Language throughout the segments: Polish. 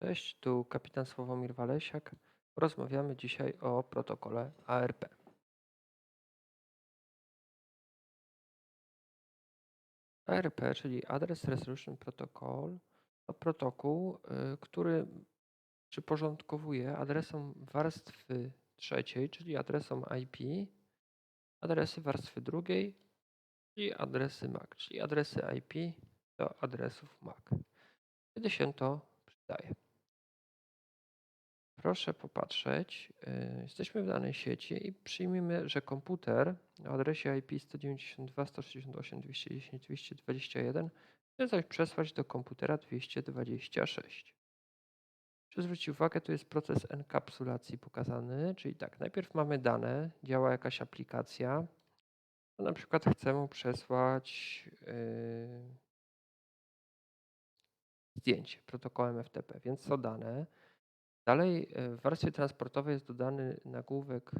Cześć, tu kapitan Sławomir Walesiak. Porozmawiamy dzisiaj o protokole ARP. ARP, czyli Address Resolution Protocol, to protokół, y, który przyporządkowuje adresom warstwy trzeciej, czyli adresom IP, adresy warstwy drugiej, czyli adresy MAC, czyli adresy IP do adresów MAC. Kiedy się to przydaje? Proszę popatrzeć. y, Jesteśmy w danej sieci i przyjmijmy, że komputer o adresie IP 192.168.210.221 chce coś przesłać do komputera 226. Proszę zwrócić uwagę, tu jest proces enkapsulacji pokazany, czyli tak, najpierw mamy dane, działa jakaś aplikacja. No na przykład chcę mu przesłać yy, zdjęcie protokołem FTP, więc są dane. Dalej e, w warstwie transportowej jest dodany nagłówek,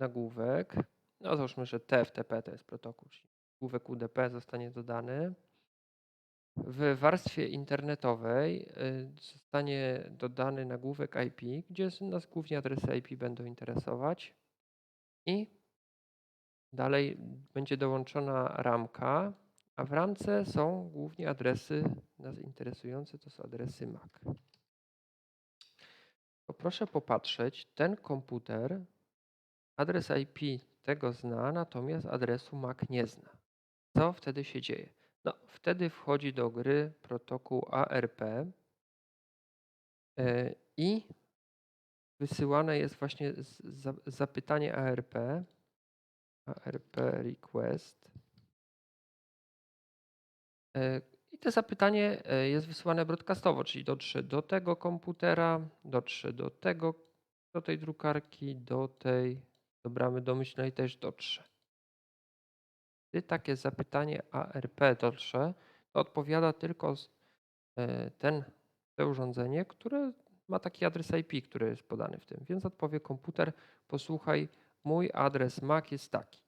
nagłówek. No załóżmy, że TFTP to jest protokół, czyli nagłówek UDP zostanie dodany. W warstwie internetowej y, zostanie dodany nagłówek IP, gdzie nas głównie adresy IP będą interesować. I dalej będzie dołączona ramka, a w ramce są głównie adresy nas interesujące, to są adresy MAC. Proszę popatrzeć, ten komputer adres IP tego zna, natomiast adresu MAC nie zna. Co wtedy się dzieje? No, wtedy wchodzi do gry protokół ARP e, i wysyłane jest właśnie zapytanie ARP, ARP request. I to zapytanie e, jest wysyłane broadcastowo, czyli dotrze do tego komputera, dotrze do tego, do tej drukarki, do tej, do bramy domyślnej też dotrze. Gdy takie zapytanie ARP dotrze, to odpowiada tylko e, ten, to urządzenie, które ma taki adres IP, który jest podany w tym. Więc odpowie komputer, posłuchaj, mój adres MAC jest taki.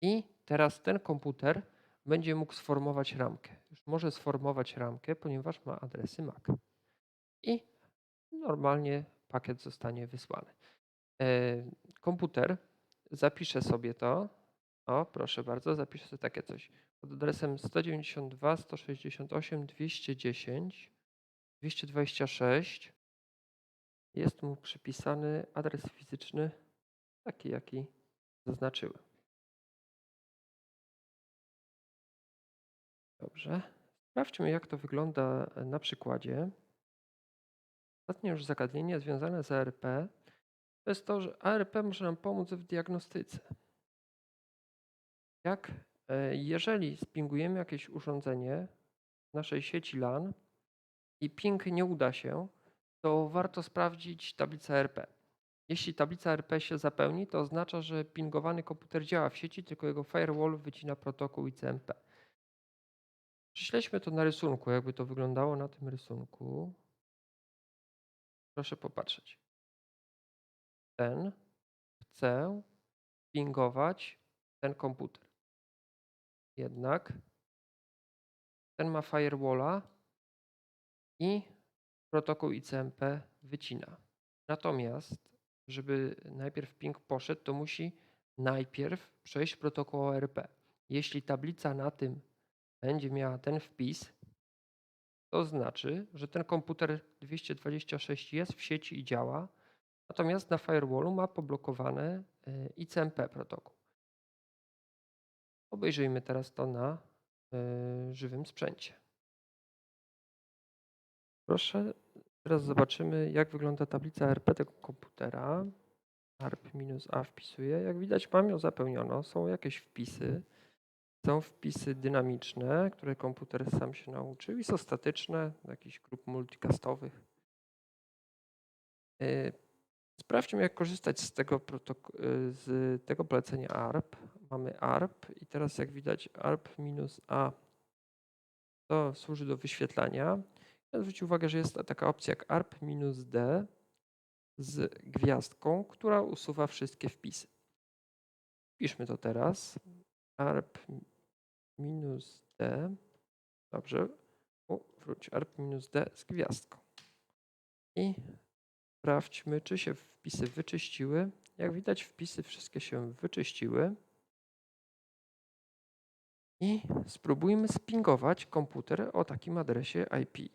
I teraz ten komputer będzie mógł sformować ramkę. Już może sformować ramkę, ponieważ ma adresy MAC. I normalnie pakiet zostanie wysłany. E, Komputer zapisze sobie to. O, proszę bardzo, zapiszę sobie takie coś. Pod adresem 192, 168, 210, 226 jest mu przypisany adres fizyczny, taki jaki zaznaczyłem. Dobrze. Sprawdźmy, jak to wygląda na przykładzie. Ostatnie już zagadnienie związane z ARP to jest to, że ARP może nam pomóc w diagnostyce. Jak e, jeżeli spingujemy jakieś urządzenie w naszej sieci LAN i ping nie uda się, to warto sprawdzić tablicę RP. Jeśli tablica RP się zapełni, to oznacza, że pingowany komputer działa w sieci, tylko jego firewall wycina protokół ICMP. Prześledźmy to na rysunku, jakby to wyglądało na tym rysunku. Proszę popatrzeć. Ten chce pingować ten komputer. Jednak ten ma firewalla i protokół ICMP wycina. Natomiast, żeby najpierw ping poszedł, to musi najpierw przejść protokół ORP. Jeśli tablica na tym będzie miała ten wpis, to znaczy, że ten komputer 226 jest w sieci i działa, natomiast na firewallu ma poblokowane e, ICMP protokół. Obejrzyjmy teraz to na e, żywym sprzęcie. Proszę, teraz zobaczymy, jak wygląda tablica RP tego komputera. ARP-A wpisuję. Jak widać, mam ją zapełnioną. Są jakieś wpisy. Są wpisy dynamiczne, które komputer sam się nauczył i są statyczne, do jakichś grup multicastowych. Yy, Sprawdźmy, jak korzystać z tego, yy, z tego polecenia ARP. Mamy ARP i teraz jak widać ARP-A to służy do wyświetlania. Zwróć uwagę, że jest taka opcja jak ARP-D z gwiazdką, która usuwa wszystkie wpisy. Piszmy to teraz. ARP-D. Dobrze. U, wróć arp-d z gwiazdką. I sprawdźmy, czy się wpisy wyczyściły. Jak widać, wpisy wszystkie się wyczyściły. I spróbujmy spingować komputer o takim adresie IP.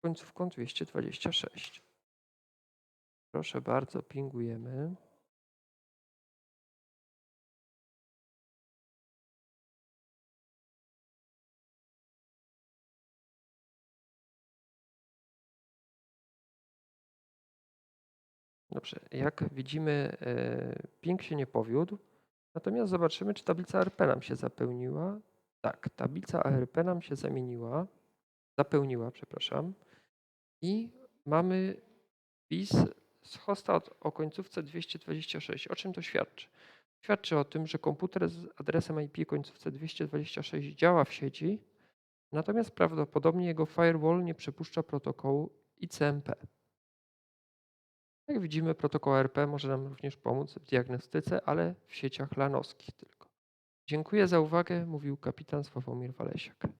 Końcówką 226. Proszę bardzo, pingujemy. Dobrze, jak widzimy, e, ping się nie powiódł. Natomiast zobaczymy, czy tablica ARP nam się zapełniła. Tak, tablica ARP nam się zamieniła, zapełniła, przepraszam. I mamy wpis z hosta o końcówce 226. O czym to świadczy? Świadczy o tym, że komputer z adresem IP końcówce 226 działa w sieci, natomiast prawdopodobnie jego firewall nie przypuszcza protokołu ICMP. Jak widzimy, protokół RP może nam również pomóc w diagnostyce, ale w sieciach lanowskich tylko. Dziękuję za uwagę, mówił kapitan Sławomir Walesiak.